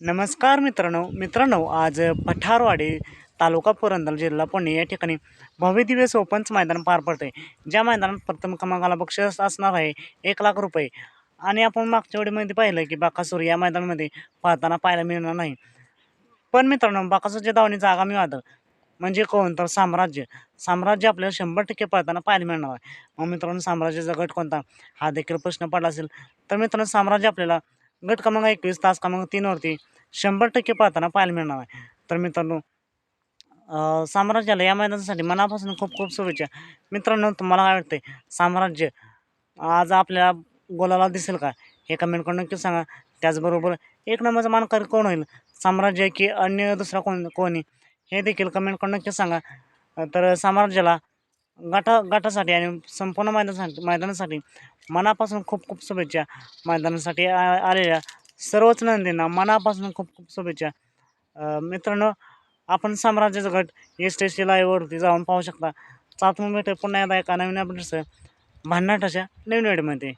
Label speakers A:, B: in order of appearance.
A: नमस्कार मित्रांनो. मित्रांनो आज पठारवाडी तालुका पुरंदर जिल्हा पुणे या ठिकाणी भव्य दिवस ओपनचं मैदान पार पडते ज्या मैदानात प्रथम क्रमांकाला बक्षीस असणार आहे एक लाख रुपये. आणि आपण मागच्या वेळेमध्ये पाहिलं की बाकासूर या मैदानामध्ये पाहताना पाहायला मिळणार नाही. पण मित्रांनो बाकासूरच्या धावणीचं आगामी वादळ म्हणजे कोण? तर साम्राज्य. साम्राज्य आपल्याला शंभर टक्के पळताना पाहायला मिळणार आहे. मग मित्रांनो साम्राज्याचा गट कोणता? हा देखील प्रश्न पडला असेल. तर मित्रांनो साम्राज्य आपल्याला गट क्रमांक एकवीस तास क्रमांक तीनवरती शंभर टक्के पाहताना पाहायला मिळणार आहे. तर मित्रांनो साम्राज्याला या मैदानासाठी मनापासून खूप खूप शुभेच्छा. मित्रांनो तुम्हाला काय वाटते साम्राज्य आज आपल्या गोलाला दिसेल का? हे कमेंट करून नक्की सांगा. त्याचबरोबर एक नंबरचा मानकरी कोण होईल? साम्राज्य की अन्य दुसरा कोण कोणी? हे देखील कमेंट करून नक्की सांगा. तर साम्राज्याला गटा गटासाठी आणि संपूर्ण मैदानासाठी मैदानासाठी मनापासून खूप खूप शुभेच्छा मैदानासाठी आ- आलेल्या सर्वच नंदींना मनापासून खूप खूप शुभेच्छा. मित्रांनो आपण साम्राज्याचा गट एस टी सी लाईव्हवरती जाऊन पाहू शकता. सात भेट पुन्हा एकदा एका नवीन अपडेटसह भन्नाटाच्या नवीन वेळेमध्ये